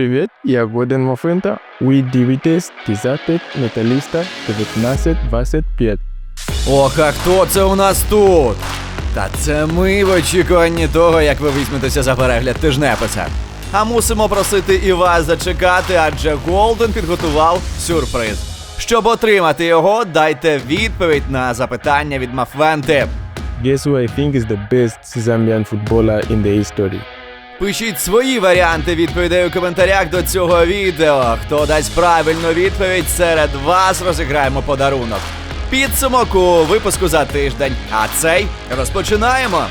привіт! Я Воден Мофинта. We дивитесь 10 металіста 1925. Ох, а хто це у нас тут? Та це ми в очікуванні того, як ви візьметеся за перегляд тижнеписа. А мусимо просити і вас зачекати, адже Голден підготував сюрприз. Щоб отримати його, дайте відповідь на запитання від Мафвенти. Guess who I think is the best Zambian footballer in the history? Пишіть свої варіанти відповідей у коментарях до цього відео. Хто дасть правильну відповідь, серед вас розіграємо подарунок. Підсумок у випуску за тиждень. А цей розпочинаємо.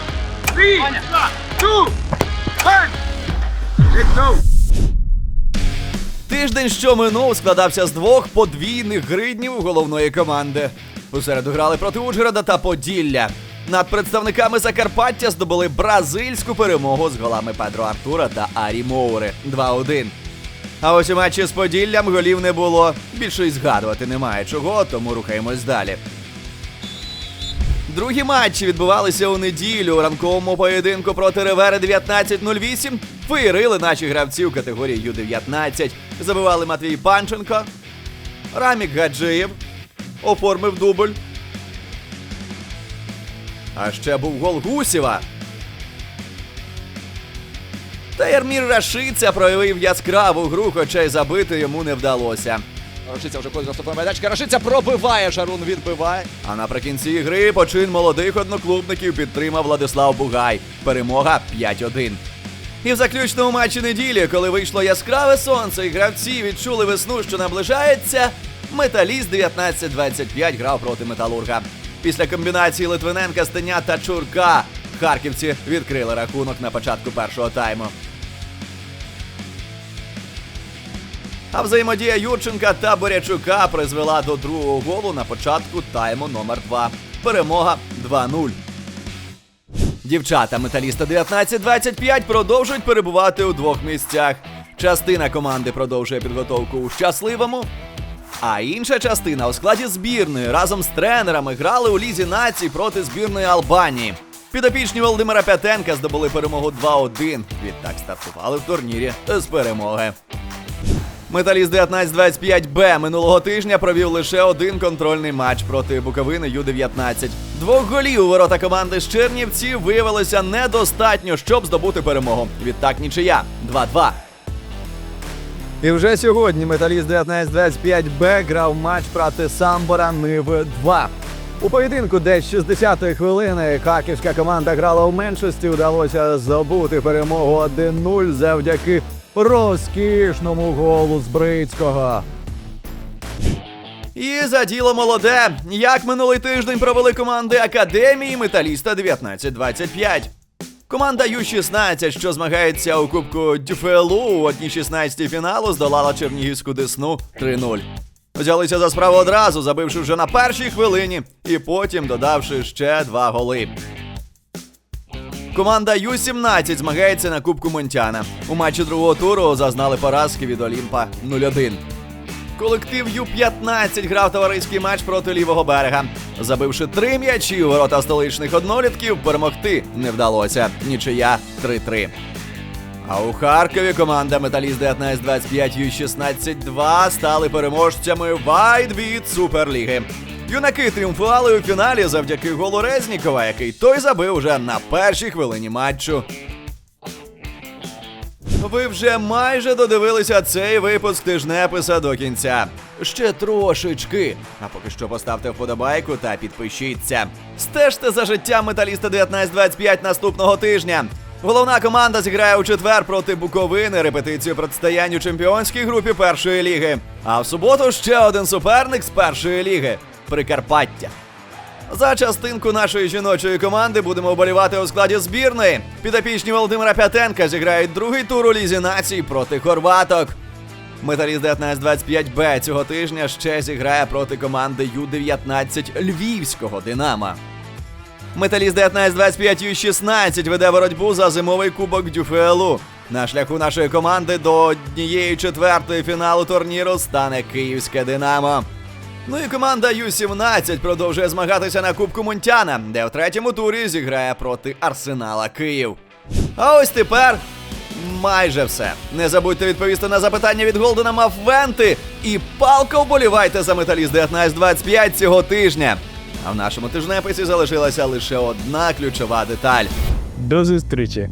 Тиждень, що минув, складався з двох подвійних гриднів головної команди. У середу грали проти Ужгорода та Поділля. Над представниками Закарпаття здобули бразильську перемогу з голами Педро Артура та Арі Моури 2-1. А ось у матчі з Поділлям голів не було. Більше й згадувати немає чого, тому рухаємось далі. Другі матчі відбувалися у неділю у ранковому поєдинку проти Ревери 1908. Виїрили наші гравці у категорії Ю-19. Забивали Матвій Панченко. Рамік Гаджиєв оформив дубль. А ще був гол Гусєва. Та Ярмір Рашиця проявив яскраву гру, хоча й забити йому не вдалося. Рашиця вже ходить штрафного майданчика. Рашиця пробиває, Шарун відбиває. А наприкінці гри почин молодих одноклубників підтримав Владислав Бугай. Перемога 5-1. І в заключному матчі неділі, коли вийшло яскраве сонце і гравці відчули весну, що наближається, металіст 19-25 грав проти металурга. Після комбінації Литвиненка, Стеня та Чурка харківці відкрили рахунок на початку першого тайму. А взаємодія Юрченка та Борячука призвела до другого голу на початку тайму номер 2 Перемога 2-0. Дівчата металіста 19-25 продовжують перебувати у двох місцях. Частина команди продовжує підготовку у щасливому, а інша частина у складі збірної разом з тренерами грали у лізі націй проти збірної Албанії. Підопічні Володимира П'ятенка здобули перемогу 2-1. Відтак стартували в турнірі з перемоги. Металіст 1925Б минулого тижня провів лише один контрольний матч проти Буковини Ю-19. Двох голів у ворота команди з Чернівців виявилося недостатньо, щоб здобути перемогу. Відтак нічия 2-2. І вже сьогодні металіст 1925Б грав матч проти Самбора Ниви 2. У поєдинку, де з 60-ї хвилини харківська команда грала у меншості, вдалося здобути перемогу 1-0 завдяки розкішному голу з Брицького. І за діло молоде. Як минулий тиждень провели команди Академії Металіста 1925. Команда Ю-16, що змагається у Кубку Дюфелу у 1-16 фіналу, здолала Чернігівську Десну 3-0. Взялися за справу одразу, забивши вже на першій хвилині, і потім додавши ще два голи. Команда Ю-17 змагається на Кубку Монтяна. У матчі другого туру зазнали поразки від Олімпа 0-1. Колектив Ю-15 грав товариський матч проти лівого берега. Забивши три м'ячі у ворота столичних однолітків, перемогти не вдалося. Нічия 3-3. А у Харкові команда Металіст 1925 Ю-16-2 стали переможцями Вайдвіт Суперліги. Юнаки тріумфували у фіналі завдяки голу Резнікова, який той забив уже на першій хвилині матчу. Ви вже майже додивилися цей випуск тижнеписа до кінця. Ще трошечки. А поки що поставте вподобайку та підпишіться. Стежте за життям металіста 1925 наступного тижня. Головна команда зіграє у четвер проти Буковини репетицію протистоянь у чемпіонській групі першої ліги. А в суботу ще один суперник з першої ліги Прикарпаття. За частинку нашої жіночої команди будемо вболівати у складі збірної. Підопічні Володимира П'ятенка зіграють другий тур у лізі націй проти хорваток. Металіст 1925Б цього тижня ще зіграє проти команди Ю-19 Львівського Динама. Металіст 1925 Ю-16 веде боротьбу за зимовий кубок Дюфелу. На шляху нашої команди до однієї четвертої фіналу турніру стане Київське Динамо. Ну і команда Ю-17 продовжує змагатися на Кубку Мунтяна, де в третьому турі зіграє проти Арсенала Київ. А ось тепер майже все. Не забудьте відповісти на запитання від Голдена Мафвенти і палко вболівайте за металіст 1925 цього тижня. А в нашому тижнеписі залишилася лише одна ключова деталь. До зустрічі!